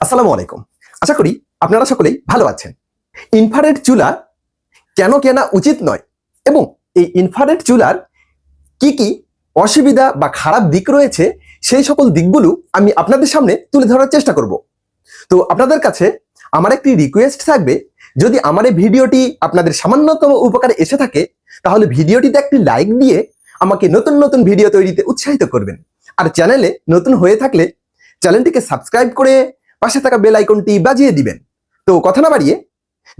আসসালামু আলাইকুম। আশা করি আপনারা সকলেই ভালো আছেন। ইনফ্রারেড চুলা কেন কেনা উচিত নয় এবং এই ইনফ্রারেড চুলার কি কি অসুবিধা বা খারাপ দিক রয়েছে সেই সকল দিকগুলো আমি আপনাদের সামনে তুলে ধরার চেষ্টা করব। তো আপনাদের কাছে আমার একটি রিকোয়েস্ট থাকবে, যদি আমার এই ভিডিওটি আপনাদের সামান্যতম উপকারে এসে থাকে, তাহলে ভিডিওটিতে একটি লাইক দিয়ে আমাকে নতুন নতুন ভিডিও তৈরিতে উৎসাহিত করবেন। আর চ্যানেলে নতুন হয়ে থাকলে চ্যানেলটিকে সাবস্ক্রাইব করে পাশে থাকা বেল আইকনটি বাজিয়ে দিবেন। তো কথা না বাড়িয়ে,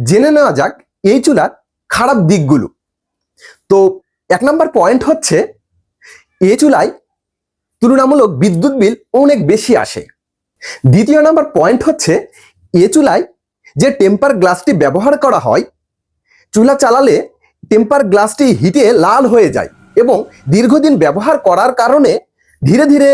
জেনে নেওয়া যাক এই চুলার খারাপ দিকগুলো। তো এক নম্বর পয়েন্ট হচ্ছে, এই চুলায় তুলনামূলক বিদ্যুৎ বিল অনেক বেশি আসে। দ্বিতীয় নম্বর পয়েন্ট হচ্ছে এ চুলায় যে টেম্পার গ্লাসটি ব্যবহার করা হয়, চুলা চালালে টেম্পার গ্লাসটি হিটে লাল হয়ে যায় এবং দীর্ঘদিন ব্যবহার করার কারণে ধীরে ধীরে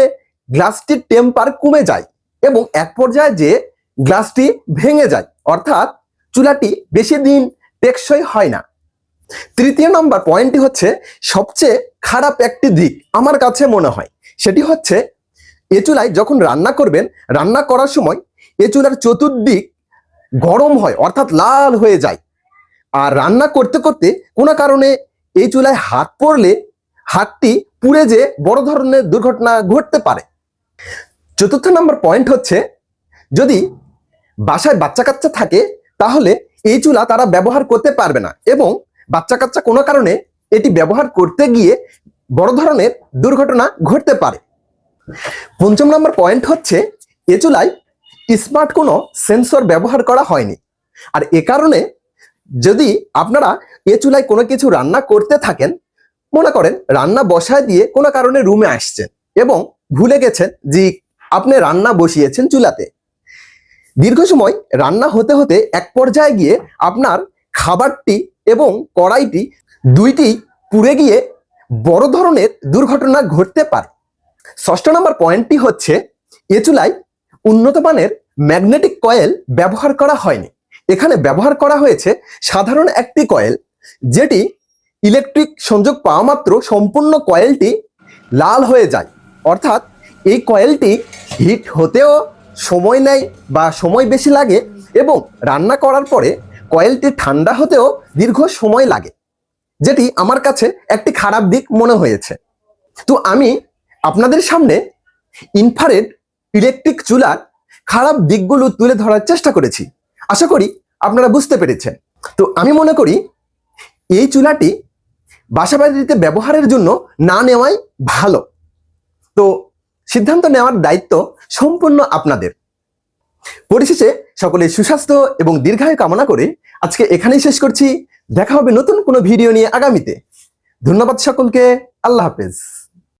গ্লাসটির টেম্পার কমে যায়। এবং এক পর্যায়ে যে গ্লাসটি ভেঙে যায়, অর্থাৎ চুলাটি বেশি দিন টেকসই হয় না। তৃতীয় নম্বর পয়েন্টটি হচ্ছে, সবচেয়ে খারাপ একটি দিক আমার কাছে মনে হয়। সেটি হচ্ছে, এ চুলায় যখন রান্না করবেন, রান্না করার সময় এ চুলার চতুর্দিক গরম হয়, অর্থাৎ লাল হয়ে যায়। আর রান্না করতে করতে কোনো কারণে এই চুলায় হাত পড়লে হাতটি পুড়ে যে বড় ধরনের দুর্ঘটনা ঘটতে পারে। চতুর্থ নম্বর পয়েন্ট হচ্ছে, যদি বাসায় বাচ্চা কাচ্চা থাকে, তাহলে এই চুলা তারা ব্যবহার করতে পারবে না এবং বাচ্চা কাচ্চা কোনো কারণে এটি ব্যবহার করতে গিয়ে বড় ধরনের দুর্ঘটনা ঘটতে পারে। পঞ্চম নম্বর পয়েন্ট হচ্ছে, এ চুলায় স্মার্ট কোনো সেন্সর ব্যবহার করা হয়নি। আর এ কারণে যদি আপনারা এ চুলায় কোনো কিছু রান্না করতে থাকেন, মনে করেন রান্না বসায় দিয়ে কোনো কারণে রুমে আসছেন এবং ভুলে গেছেন যে আপনি রান্না বসিয়েছেন চুলাতে। দীর্ঘ সময় রান্না হতে হতে এক পর্যায়ে গিয়ে আপনার খাবারটি এবং কড়াইটি দুইটি পুড়ে গিয়ে বড় ধরনের দুর্ঘটনা ঘটতে পারে। ষষ্ঠ নম্বর পয়েন্টটি হচ্ছে, এ চুলায় উন্নত মানের ম্যাগনেটিক কয়েল ব্যবহার করা হয়নি। এখানে ব্যবহার করা হয়েছে সাধারণ একটি কয়েল, যেটি ইলেকট্রিক সংযোগ পাওয়া মাত্র সম্পূর্ণ কয়েলটি লাল হয়ে যায়। অর্থাৎ এই কয়েলটি হিট হতেও সময় নেয় বা সময় বেশি লাগে এবং রান্না করার পরে কয়েলটি ঠান্ডা হতেও দীর্ঘ সময় লাগে, যেটি আমার কাছে একটি খারাপ দিক মনে হয়েছে। তো আমি আপনাদের সামনে ইনফারেড ইলেকট্রিক চুলার খারাপ দিকগুলো তুলে ধরার চেষ্টা করেছি। আশা করি আপনারা বুঝতে পেরেছেন। তো আমি মনে করি এই চুলাটি বাসাবাড়িতে ব্যবহারের জন্য না নেওয়াই ভালো। তো সিদ্ধান্ত নেওয়ার দায়িত্ব সম্পূর্ণ আপনাদের। পরিশেষে সকলে সুস্বাস্থ্য এবং দীর্ঘায়ু কামনা করে আজকে এখানেই শেষ করছি। দেখা হবে নতুন কোনো ভিডিও নিয়ে আগামীতে। ধন্যবাদ সকলকে। আল্লাহ হাফেজ।